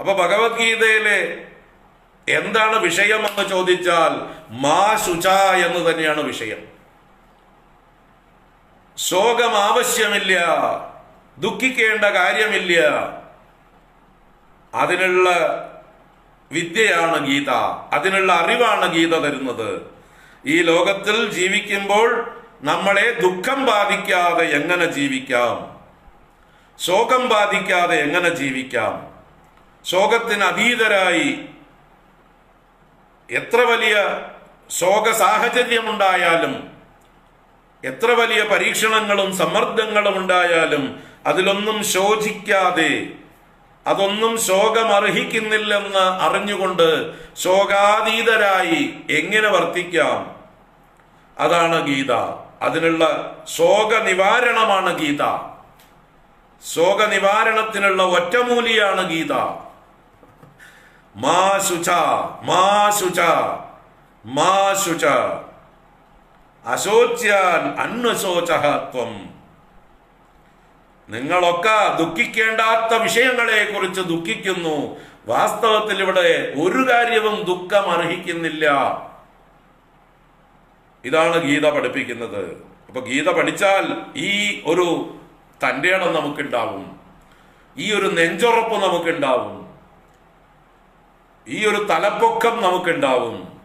അപ്പൊ ഭഗവത്ഗീതയിലെ എന്താണ് വിഷയം എന്ന് ചോദിച്ചാൽ മാ ശുച എന്ന് തന്നെയാണ് വിഷയം. ശോകം ആവശ്യമില്ല ദുഃഖിക്കേണ്ട കാര്യമില്ല. അതിനുള്ള വിദ്യയാണ് ഗീത അതിനുള്ള അറിവാണ് ഗീത തരുന്നത്. ഈ ലോകത്തിൽ ജീവിക്കുമ്പോൾ നമ്മളെ ദുഃഖം ബാധിക്കാതെ എങ്ങനെ ജീവിക്കാം? ശോകം ബാധിക്കാതെ എങ്ങനെ ജീവിക്കാം? ശോകത്തിന് അതീതരായി എത്ര വലിയ ശോക സാഹചര്യമുണ്ടായാലും എത്ര വലിയ പരീക്ഷണങ്ങളും സമ്മർദ്ദങ്ങളും ഉണ്ടായാലും അതിലൊന്നും ശോചിക്കാതെ അതൊന്നും ശോകമർഹിക്കുന്നില്ലെന്ന് അറിഞ്ഞുകൊണ്ട് ശോകാതീതരായി എങ്ങനെ വർത്തിക്കാം? അതാണ് ഗീത. അതിനുള്ള ശോക നിവാരണമാണ് ഗീത. ശോക നിവാരണത്തിനുള്ള ഒറ്റമൂലിയാണ് ഗീത. മാ ശുച മാ ശുച മാ ശുച. അശോച്യാൻ അന്വശോചത്വം നിങ്ങളൊക്കെ ദുഃഖിക്കേണ്ടാത്ത വിഷയങ്ങളെ കുറിച്ച് ദുഃഖിക്കുന്നു. വാസ്തവത്തിൽ ഇവിടെ ഒരു കാര്യവും ദുഃഖം അർഹിക്കുന്നില്ല ഇതാണ് ഗീത പഠിപ്പിക്കുന്നത്. അപ്പൊ ഗീത പഠിച്ചാൽ ഈ ഒരു തന്റെ നമുക്കുണ്ടാവും. ഈ ഒരു നെഞ്ചുറപ്പ് നമുക്കുണ്ടാവും. ഈ ഒരു തലപ്പൊക്കം നമുക്കുണ്ടാവും.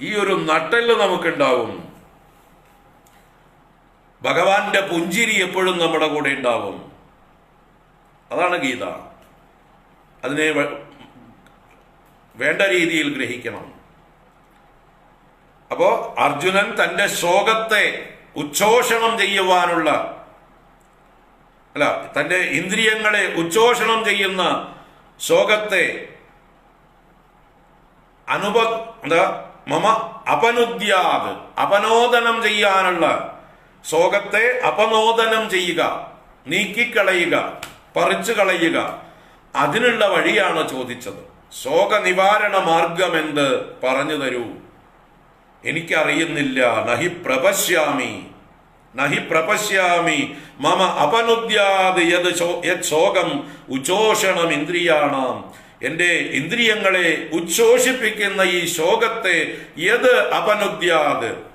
ഈ ഒരു നട്ടെല്ല് നമുക്കുണ്ടാവും. ഭഗവാന്റെ പുഞ്ചിരി എപ്പോഴും നമ്മുടെ കൂടെ ഉണ്ടാവും. അതാണ് ഗീത. അതിനെ വേണ്ട രീതിയിൽ ഗ്രഹിക്കണം. അപ്പോ അർജുനൻ തന്റെ ശോകത്തെ ഉച്ഛോഷണം ചെയ്യുവാനുള്ള അല്ല തന്റെ ഇന്ദ്രിയങ്ങളെ ഉച്ഛോഷണം ചെയ്യുന്ന ശോകത്തെ അനുപ എന്താ? മമ അപനുദ്യാത്. അപനോദനം ചെയ്യാനുള്ള ശോകത്തെ അപനോദനം ചെയ്യുക നീക്കിക്കളയുക പറിച്ചു കളയുക. അതിനുള്ള വഴിയാണ് ചോദിച്ചത്. ശോക നിവാരണ മാർഗം എന്ത് പറഞ്ഞു തരൂ? എനിക്കറിയുന്നില്ല. നഹി പ്രപശ്യാമി. നഹി പ്രപശ്യാമി. മമ അപനുദ്യാത് യത് യത് ശോകം ഉചോഷണം ഇന്ദ്രിയാണാം എന്റെ ഇന്ദ്രിയങ്ങളെ ഉച്ഛോഷിപ്പിക്കുന്ന ഈ ശോകത്തെ ഏത് അപനുദ്യാത്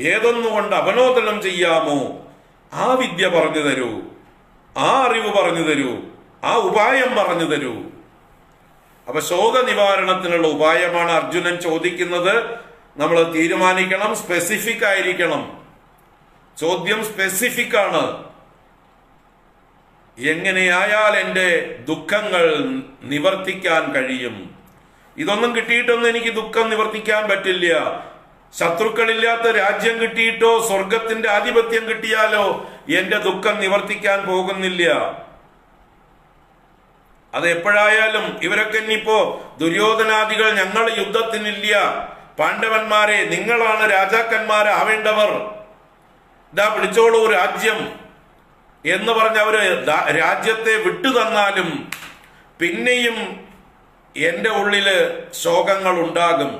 ഏതൊന്നുകൊണ്ട് അപനോദനം ചെയ്യാമോ? ആ വിദ്യ പറഞ്ഞു തരൂ. ആ അറിവ് പറഞ്ഞു തരൂ. ആ ഉപായം പറഞ്ഞു തരൂ. അപ്പൊ ശോക നിവാരണത്തിനുള്ള ഉപായമാണ് അർജുനൻ ചോദിക്കുന്നത്. നമ്മൾ തീരുമാനിക്കണം സ്പെസിഫിക് ആയിരിക്കണം. ചോദ്യം സ്പെസിഫിക് ആണ്. എങ്ങനെയായാൽ എന്റെ ദുഃഖങ്ങൾ നിവർത്തിക്കാൻ കഴിയും. ഇതൊന്നും കിട്ടിയിട്ടൊന്നും എനിക്ക് ദുഃഖം നിവർത്തിക്കാൻ പറ്റില്ല. ശത്രുക്കളില്ലാത്ത രാജ്യം കിട്ടിയിട്ടോ സ്വർഗത്തിന്റെ ആധിപത്യം കിട്ടിയാലോ എന്റെ ദുഃഖം നിവർത്തിക്കാൻ പോകുന്നില്ല. അത് എപ്പോഴായാലും ഇവരൊക്കെ ഇനിയിപ്പോ ദുര്യോധനാദികൾ ഞങ്ങൾ യുദ്ധത്തിനില്ല. പാണ്ഡവന്മാരെ നിങ്ങളാണ് രാജാക്കന്മാരാവേണ്ടവർ. ഇതാ പിടിച്ചോളൂ രാജ്യം. എന്ന് പറഞ്ഞ് അവർ രാജ്യത്തെ വിട്ടു തന്നാലും പിന്നെയും എന്റെ ഉള്ളിൽ ശോകങ്ങൾ ഉണ്ടാകും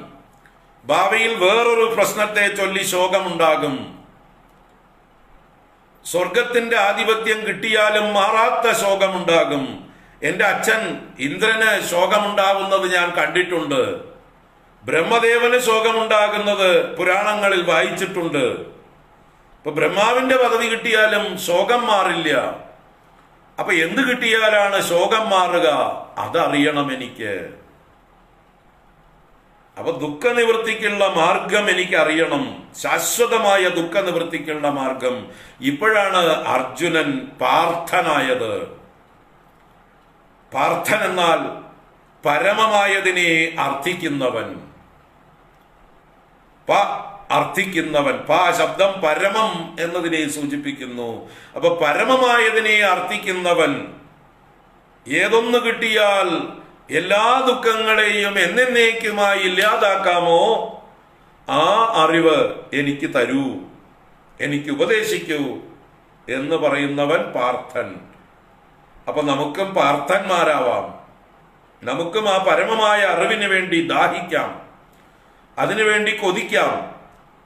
ഭാവിയിൽ വേറൊരു പ്രശ്നത്തെ ചൊല്ലി ശോകമുണ്ടാകും. സ്വർഗത്തിന്റെ ആധിപത്യം കിട്ടിയാലും മാറാത്ത ശോകമുണ്ടാകും. എന്റെ അച്ഛൻ ഇന്ദ്രന് ശോകമുണ്ടാകുന്നത് ഞാൻ കണ്ടിട്ടുണ്ട്. ബ്രഹ്മദേവന് ശോകമുണ്ടാകുന്നത് പുരാണങ്ങളിൽ വായിച്ചിട്ടുണ്ട്. ഇപ്പൊ ബ്രഹ്മാവിന്റെ പദവി കിട്ടിയാലും ശോകം മാറില്ല. അപ്പൊ എന്ത് കിട്ടിയാലാണ് ശോകം മാറുക? അതറിയണം എനിക്ക്. അപ്പൊ ദുഃഖ നിവൃത്തിക്കുള്ള മാർഗം എനിക്ക് അറിയണം ശാശ്വതമായ ദുഃഖ നിവൃത്തിക്കുള്ള മാർഗം. ഇപ്പോഴാണ് അർജുനൻ പാർത്ഥനായത്. പാർത്ഥൻ എന്നാൽ പരമമായതിനെ അർത്ഥിക്കുന്നവൻ. അർത്ഥിക്കുന്നവൻ. പാ ശബ്ദം പരമം എന്നതിനെ സൂചിപ്പിക്കുന്നു. അപ്പൊ പരമമായതിനെ അർത്ഥിക്കുന്നവൻ ഏതൊന്ന് കിട്ടിയാൽ എല്ലാ ദുഃഖങ്ങളെയും എന്നേക്കുമായി ഇല്ലാതാക്കാമോ? ആ അറിവ് എനിക്ക് തരൂ എനിക്ക് ഉപദേശിക്കൂ എന്ന് പറയുന്നവൻ പാർത്ഥൻ. അപ്പൊ നമുക്കും പാർത്ഥന്മാരാവാം. നമുക്കും ആ പരമമായ അറിവിന് വേണ്ടി ദാഹിക്കാം. അതിനുവേണ്ടി കൊതിക്കാം.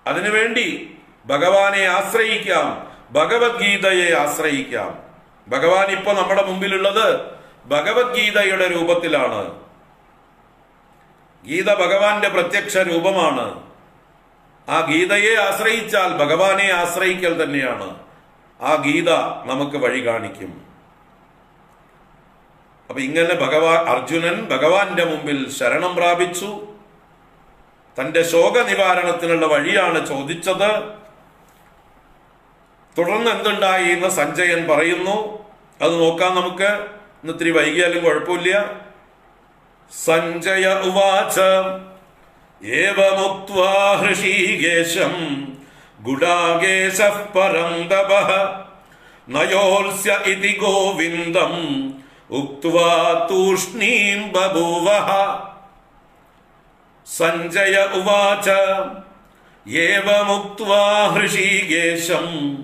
അതിനുവേണ്ടി ഭഗവാനെ ആശ്രയിക്കാം ഭഗവത്ഗീതയെ ആശ്രയിക്കാം. ഭഗവാൻ ഇപ്പൊ നമ്മുടെ മുമ്പിലുള്ളത് ഭഗവത്ഗീതയുടെ രൂപത്തിലാണ്. ഗീത ഭഗവാന്റെ പ്രത്യക്ഷ രൂപമാണ്. ആ ഗീതയെ ആശ്രയിച്ചാൽ ഭഗവാനെ ആശ്രയിക്കൽ തന്നെയാണ്. ആ ഗീത നമുക്ക് വഴി കാണിക്കും. അപ്പൊ ഇങ്ങനെ ഭഗവാൻ അർജുനൻ ഭഗവാന്റെ മുമ്പിൽ ശരണം പ്രാപിച്ചു. തന്റെ ശോക നിവാരണത്തിനുള്ള വഴിയാണ് ചോദിച്ചത്. തുടർന്ന് എന്തുണ്ടായി എന്ന് സഞ്ജയൻ പറയുന്നു. അത് നോക്കാം നമുക്ക്. ഇന്ന് ഇത്തിരി വൈകിയാലും കുഴപ്പമില്ല. സഞ്ജയ ഉവാച ഹൃഷീകേശം ഗുഡാകേശ പരം തപഃ നയോത്സ്യ ഇതി ഗോവിന്ദം ഉക്വാ തൂഷ്ണീം ബഭൂവഃ സഞ്ജയ ഉവാച. ഏവമുക്വാ ഹൃഷീകേശം.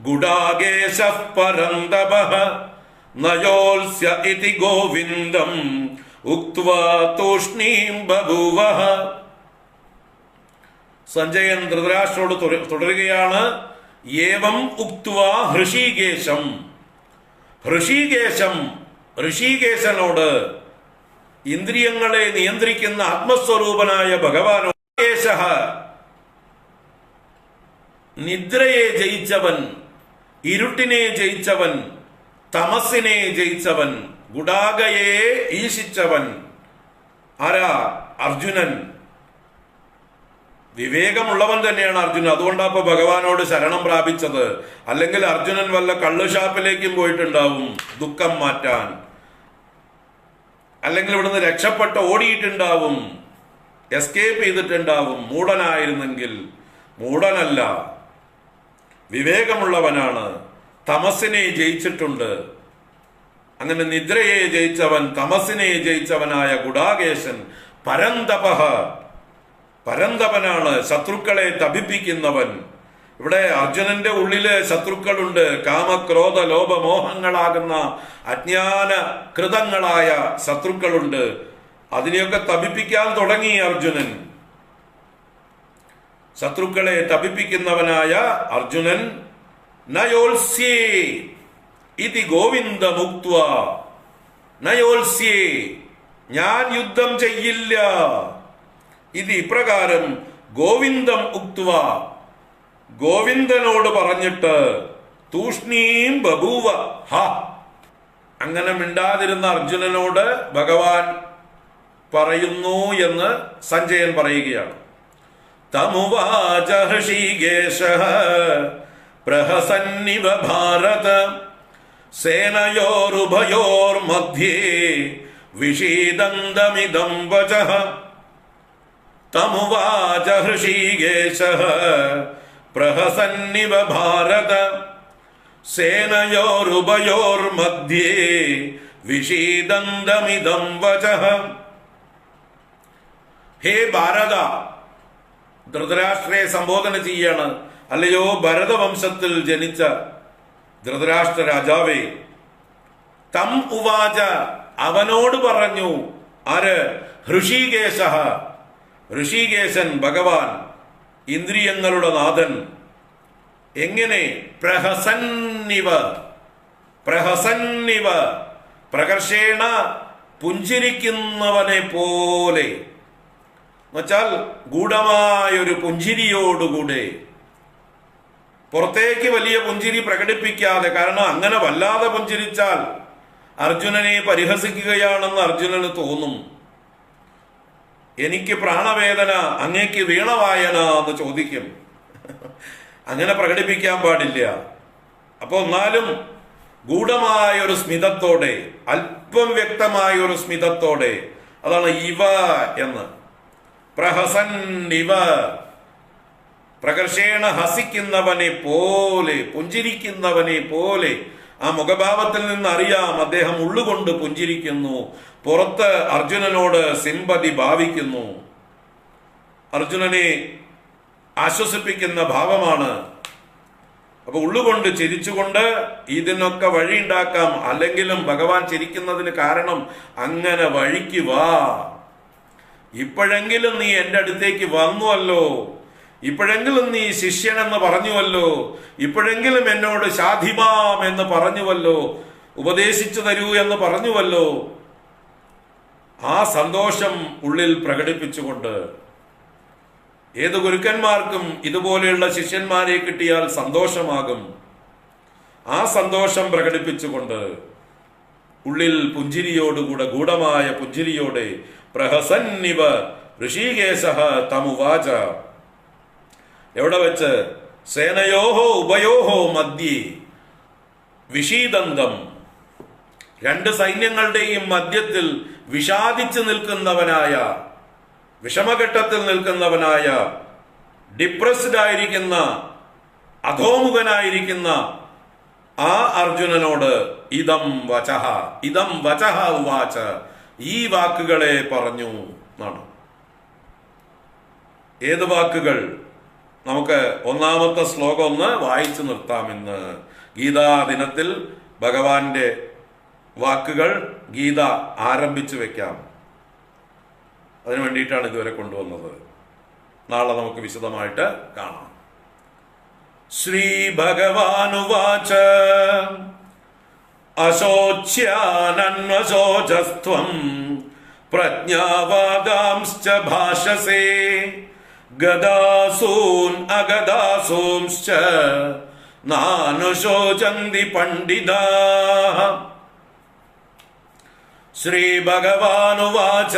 ഗുഡാകേശ പരം നയോത്സ്യ ഇതി ഗോവിന്ദം. ഉക്വാ ബഭൂവഃ. സഞ്ജയൻ ധൃതരാഷ്ട്രോട് തുടരുകയാണ്. ഏവം ഉക്വാ ഹൃഷീകേശം. ഹൃഷീകേശം ഋഷികേശനോട് ഇന്ദ്രിയങ്ങളെ നിയന്ത്രിക്കുന്ന ആത്മസ്വരൂപനായ ഭഗവാനോ നിദ്രയെ ജയിച്ചവൻ ഇരുട്ടിനെ ജയിച്ചവൻ തമസിനെ ജയിച്ചവൻ ഗുഡാഗയെ ഈശിച്ചവൻ. ആരാ? അർജുനൻ. വിവേകമുള്ളവൻ തന്നെയാണ് അർജുനൻ. അതുകൊണ്ടാണ് ഇപ്പൊ ഭഗവാനോട് ശരണം പ്രാപിച്ചത്. അല്ലെങ്കിൽ അർജുനൻ വല്ല കള്ളുഷാപ്പിലേക്കും പോയിട്ടുണ്ടാവും. ദുഃഖം മാറ്റാൻ. അല്ലെങ്കിൽ ഇവിടുന്ന് രക്ഷപ്പെട്ട് ഓടിയിട്ടുണ്ടാവും. എസ്കേപ്പ് ചെയ്തിട്ടുണ്ടാവും. മൂടനായിരുന്നെങ്കിൽ മൂടനല്ല വിവേകമുള്ളവനാണ്. തമസിനെ ജയിച്ചിട്ടുണ്ട്. അങ്ങനെ നിദ്രയെ ജയിച്ചവൻ തമസിനെ ജയിച്ചവനായ ഗുഡാകേശൻ പരന്തപഹ. പരന്തപനാണ്. ശത്രുക്കളെ തപിപ്പിക്കുന്നവൻ. ഇവിടെ അർജുനന്റെ ഉള്ളിൽ ശത്രുക്കളുണ്ട്. കാമക്രോധ ലോപമോഹങ്ങളാകുന്ന അജ്ഞാന കൃതങ്ങളായ ശത്രുക്കളുണ്ട്. അതിനെയൊക്കെ തപിപ്പിക്കാൻ തുടങ്ങി അർജുനൻ. ശത്രുക്കളെ തപിപ്പിക്കുന്നവനായ അർജുനൻ നയോത്സ്യേ ഇതി ഗോവിന്ദ മുക്വ നയോത്സ്യേ ഞാൻ യുദ്ധം ചെയ്യില്ല. ഇത് ഇപ്രകാരം ഗോവിന്ദം ഉക്തുവ. ഗോവിന്ദനോട് പറഞ്ഞിട്ട് തൂഷ്ണീം ബഭൂവ ഹ. അങ്ങനെ മിണ്ടാതിരുന്ന അർജുനനോട് ഭഗവാൻ പറയുന്നു എന്ന് സഞ്ജയൻ പറയുകയാണ്. തമുവാച ഹൃഷീകേശ പ്രഹസന്നിവ ഭാരത സേനയോരുഭയോർമധ്യേ വിഷീദന്തമിതം വച. തമുവാച ഹൃഷീകേശ പ്രഹസന്നിവ ഭാരത. സേനയോരുഭയോർമധ്യേ വിഷീദന്തമിതം വച. ഹേ ഭാരത ധൃതരാഷ്ട്രയെ സംബോധന ചെയ്യാണ്. അല്ലയോ ഭരതവംശത്തിൽ ജനിച്ച ധൃതരാഷ്ട്ര രാജാവേ തം ഉവാച അവനോട് പറഞ്ഞു ആര്? ഋഷികേശ. ഋഷികേശൻ ഭഗവാൻ ഇന്ദ്രിയങ്ങളുടെ നാഥൻ. എങ്ങനെ? പ്രഹസന്നിവ. പ്രഹസന്നിവ. പ്രകർഷേണ പുഞ്ചിരിക്കുന്നവനെ പോലെ. എന്നുവെച്ചാൽ ഗൂഢമായൊരു പുഞ്ചിരിയോടുകൂടെ. പുറത്തേക്ക് വലിയ പുഞ്ചിരി പ്രകടിപ്പിക്കാതെ കാരണം അങ്ങനെ വല്ലാതെ പുഞ്ചിരിച്ചാൽ അർജുനനെ പരിഹസിക്കുകയാണെന്ന് അർജുനന് തോന്നും. എനിക്ക് പ്രാണവേദന അങ്ങേക്ക് വീണവായന എന്ന് ചോദിക്കും. അങ്ങനെ പ്രകടിപ്പിക്കാൻ പാടില്ല. അപ്പോൾ എന്നാലും ഗൂഢമായ ഒരു സ്മിതത്തോടെ അല്പം വ്യക്തമായ ഒരു സ്മിതത്തോടെ അതാണ് ഇവ എന്ന്. പ്രഹസൻ ഇവ. പ്രകർഷേണ ഹസിക്കുന്നവനെ പോലെ പുഞ്ചിരിക്കുന്നവനെ പോലെ ആ മുഖഭാവത്തിൽ നിന്ന് അറിയാം അദ്ദേഹം ഉള്ളുകൊണ്ട് പുഞ്ചിരിക്കുന്നു. പുറത്ത് അർജുനനോട് സിംപതി ഭാവിക്കുന്നു. അർജുനനെ ആശ്വസിപ്പിക്കുന്ന ഭാവമാണ്. അപ്പൊ ഉള്ളുകൊണ്ട് ചിരിച്ചുകൊണ്ട് ഇതിനൊക്കെ വഴിയുണ്ടാക്കാം. അല്ലെങ്കിലും ഭഗവാൻ ചിരിക്കുന്നതിന് കാരണം അങ്ങനെ വഴിക്ക് വാ. ഇപ്പോഴെങ്കിലും നീ എന്റെ അടുത്തേക്ക് വന്നുവല്ലോ. ഇപ്പോഴെങ്കിലും നീ ശിഷ്യനെന്ന് പറഞ്ഞുവല്ലോ. ഇപ്പോഴെങ്കിലും എന്നോട് ശാധിമാം എന്ന് പറഞ്ഞുവല്ലോ. ഉപദേശിച്ചു തരൂ എന്ന് പറഞ്ഞുവല്ലോ. ആ സന്തോഷം ഉള്ളിൽ പ്രകടിപ്പിച്ചുകൊണ്ട് ഏത് ഗുരുക്കന്മാർക്കും ഇതുപോലെയുള്ള ശിഷ്യന്മാരെ കിട്ടിയാൽ സന്തോഷമാകും. ആ സന്തോഷം പ്രകടിപ്പിച്ചുകൊണ്ട് ഉള്ളിൽ പുഞ്ചിരിയോടുകൂടെ ഗൂഢമായ പുഞ്ചിരിയോടെ പ്രഹസന്നിവ ഋഷികേശ തമുവാച എവിടെ വെച്ച്? സേനയോഹോ ഉഭയോഹോ മധ്യേ വിഷീദന്തം. രണ്ട് സൈന്യങ്ങളുടെയും മധ്യത്തിൽ വിഷാദിച്ചു നിൽക്കുന്നവനായ വിഷമഘട്ടത്തിൽ നിൽക്കുന്നവനായ ഡിപ്രസ്ഡ് ആയിരിക്കുന്ന അധോമുഖനായിരിക്കുന്ന ആ അർജുനനോട് ഇതം വചഹ ഇതം വചഹ ഉവാച ഈ വാക്കുകളെ പറഞ്ഞു എന്നാണ്. ഏത് വാക്കുകൾ? നമുക്ക് ഒന്നാമത്തെ ശ്ലോകം ഒന്ന് വായിച്ചു നിർത്താമെന്ന് ഗീതാ ദിനത്തിൽ ഭഗവാന്റെ വാക്കുകൾ ഗീത ആരംഭിച്ചു വെക്കാം. അതിനു വേണ്ടിയിട്ടാണ് ഇതുവരെ കൊണ്ടുവന്നത്. നാളെ നമുക്ക് വിശദമായിട്ട് കാണാം. ശ്രീ ഭഗവാനുവാച അശോച്യാനന്വശോചസ്ത്വം പ്രജ്ഞാവാദാംശ്ച ഭാഷസേ. ഗദാസൂൻ അഗദാസൂംശ്ച നാനുശോചന്തി പണ്ഡിതാ. ശ്രീഭഗവാനുവാച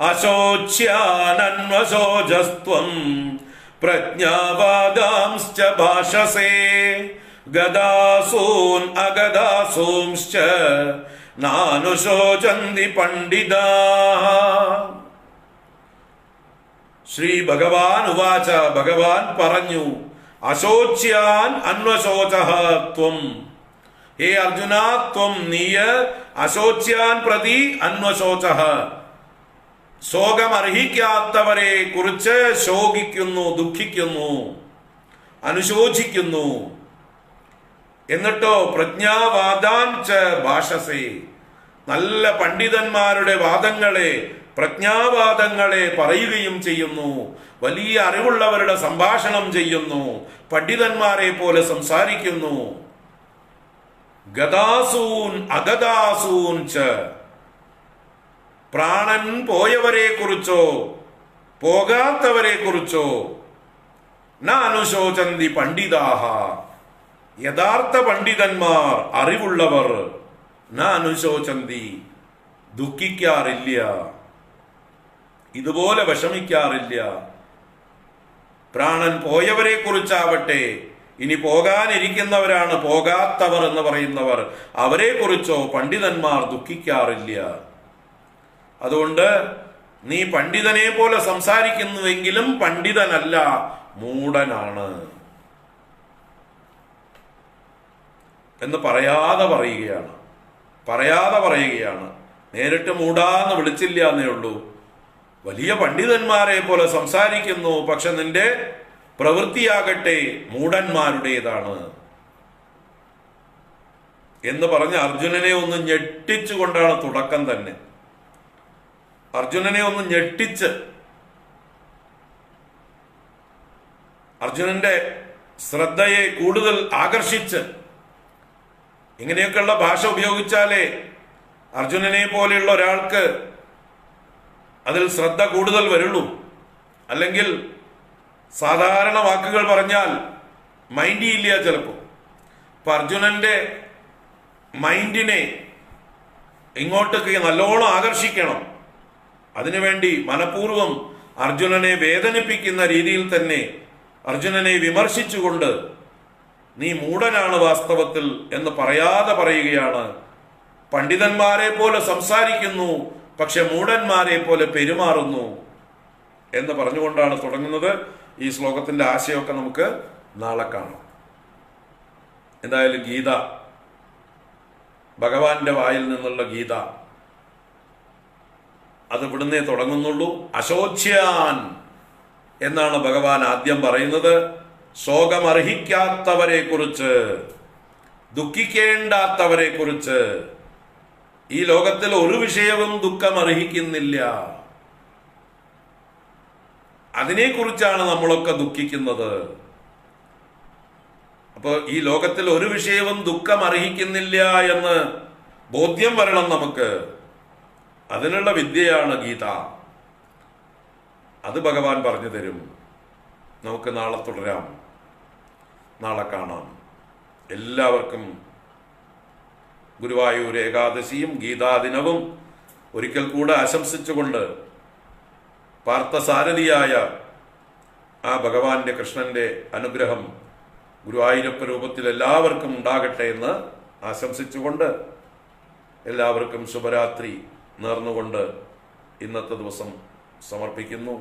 അശോച്യാനന്വശോചസ്ത്വം പ്രജ്ഞാവാദാംശ്ച ഭാഷസേ. ഗദാസൂൻ അഗദാസൂംശ്ച നാനുശോചന്തി പണ്ഡിതാ. ശ്രീ ഭഗവാൻ ഉവാച. ഭഗവാൻ പറഞ്ഞു അശോച്യാൻ അന്വശോച ഹേ അർജുന ത്വം നീയ അശോച്യാൻ പ്രതി അന്വശോച. ശോകമർഹിക്കാത്തവരെ കുറിച്ച് ശോകിക്കുന്നു ദുഃഖിക്കുന്നു അനുശോചിക്കുന്നു. എന്നിട്ടോ പ്രജ്ഞാവാദാൻ ച ഭാഷസേ. നല്ല പണ്ഡിതന്മാരുടെ വാദങ്ങളെ പ്രജ്ഞാവാദങ്ങളെ പറയുകയും ചെയ്യുന്നു. വലിയ അറിവുള്ളവരുടെ സംഭാഷണം ചെയ്യുന്നു. പണ്ഡിതന്മാരെ പോലെ സംസാരിക്കുന്നു. ഗതാസൂൻ അഗതാസൂൻ ച. പ്രാണൻ പോയവരെ കുറിച്ചോ പോകാത്തവരെ കുറിച്ചോ ന പണ്ഡിതാഹ. യഥാർത്ഥ പണ്ഡിതന്മാർ അറിവുള്ളവർ നാനുശോചന്തി ദുഃഖിക്കാറില്ല. ഇതുപോലെ വിഷമിക്കാറില്ല. പ്രാണൻ പോയവരെ കുറിച്ചാവട്ടെ ഇനി പോകാനിരിക്കുന്നവരാണ് പോകാത്തവർ എന്ന് പറയുന്നവർ. അവരെ കുറിച്ചോ പണ്ഡിതന്മാർ ദുഃഖിക്കാറില്ല. അതുകൊണ്ട് നീ പണ്ഡിതനെ പോലെ സംസാരിക്കുന്നുവെങ്കിലും പണ്ഡിതനല്ല മൂടനാണ് എന്ന് പറയാതെ പറയുകയാണ്. പറയാതെ പറയുകയാണ്. നേരിട്ട് മൂടാന്ന് വിളിച്ചില്ല എന്നേ ഉള്ളൂ. വലിയ പണ്ഡിതന്മാരെ പോലെ സംസാരിക്കുന്നു പക്ഷെ നിന്റെ പ്രവൃത്തിയാകട്ടെ മൂടന്മാരുടേതാണ് എന്ന് പറഞ്ഞ് അർജുനനെ ഒന്ന് ഞെട്ടിച്ചുകൊണ്ടാണ് തുടക്കം തന്നെ. അർജുനനെ ഒന്ന് ഞെട്ടിച്ച് അർജുനന്റെ ശ്രദ്ധയെ കൂടുതൽ ആകർഷിച്ച് ഇങ്ങനെയൊക്കെയുള്ള ഭാഷ ഉപയോഗിച്ചാലേ അർജുനനെ പോലെയുള്ള ഒരാൾക്ക് അതിൽ ശ്രദ്ധ കൂടുതൽ വരുള്ളൂ. അല്ലെങ്കിൽ സാധാരണ വാക്കുകൾ പറഞ്ഞാൽ മൈൻഡ് ഇല്ല ചിലപ്പോൾ ഇപ്പൊ അർജുനന്റെ മൈൻഡിനെ ഇങ്ങോട്ടേക്ക് നല്ലോണം ആകർഷിക്കണം. അതിനുവേണ്ടി മനഃപൂർവം അർജുനനെ വേദനിപ്പിക്കുന്ന രീതിയിൽ തന്നെ അർജുനനെ വിമർശിച്ചുകൊണ്ട് നീ മൂടനാണ് വാസ്തവത്തിൽ എന്ന് പറയാതെ പറയുകയാണ്. പണ്ഡിതന്മാരെ പോലെ സംസാരിക്കുന്നു പക്ഷെ മൂടന്മാരെ പോലെ പെരുമാറുന്നു എന്ന് പറഞ്ഞുകൊണ്ടാണ് തുടങ്ങുന്നത് ഈ ശ്ലോകത്തിന്റെ ആശയമൊക്കെ നമുക്ക് നാളെ കാണാം. എന്തായാലും ഗീത ഭഗവാന്റെ വായിൽ നിന്നുള്ള ഗീത അത് ഇവിടുന്നേ തുടങ്ങുന്നുള്ളൂ. അശോച്യാൻ എന്നാണ് ഭഗവാൻ ആദ്യം പറയുന്നത്. ശോകമർഹിക്കാത്തവരെ കുറിച്ച് ദുഃഖിക്കേണ്ടാത്തവരെ കുറിച്ച് ഈ ലോകത്തിൽ ഒരു വിഷയവും ദുഃഖം അർഹിക്കുന്നില്ല അതിനെക്കുറിച്ചാണ് നമ്മളൊക്കെ ദുഃഖിക്കുന്നത്. അപ്പോൾ ഈ ലോകത്തിൽ ഒരു വിഷയവും ദുഃഖം അർഹിക്കുന്നില്ല എന്ന് ബോധ്യം വരണം നമുക്ക്. അതിനുള്ള വിദ്യയാണ് ഗീത. അത് ഭഗവാൻ പറഞ്ഞു തരും. നമുക്ക് നാളെ തുടരാം. നാളെ കാണാം. എല്ലാവർക്കും ഗുരുവായൂർ ഏകാദശിയും ഗീതാദിനവും ഒരിക്കൽ കൂടെ ആശംസിച്ചുകൊണ്ട് പാർത്ഥസാരഥിയായ ആ ഭഗവാന്റെ കൃഷ്ണന്റെ അനുഗ്രഹം ഗുരുവായൂരപ്പ രൂപത്തിൽ എല്ലാവർക്കും ഉണ്ടാകട്ടെ എന്ന് ആശംസിച്ചുകൊണ്ട് എല്ലാവർക്കും ശുഭരാത്രി നേർന്നുകൊണ്ട് ഇന്നത്തെ ദിവസം സമർപ്പിക്കുന്നു.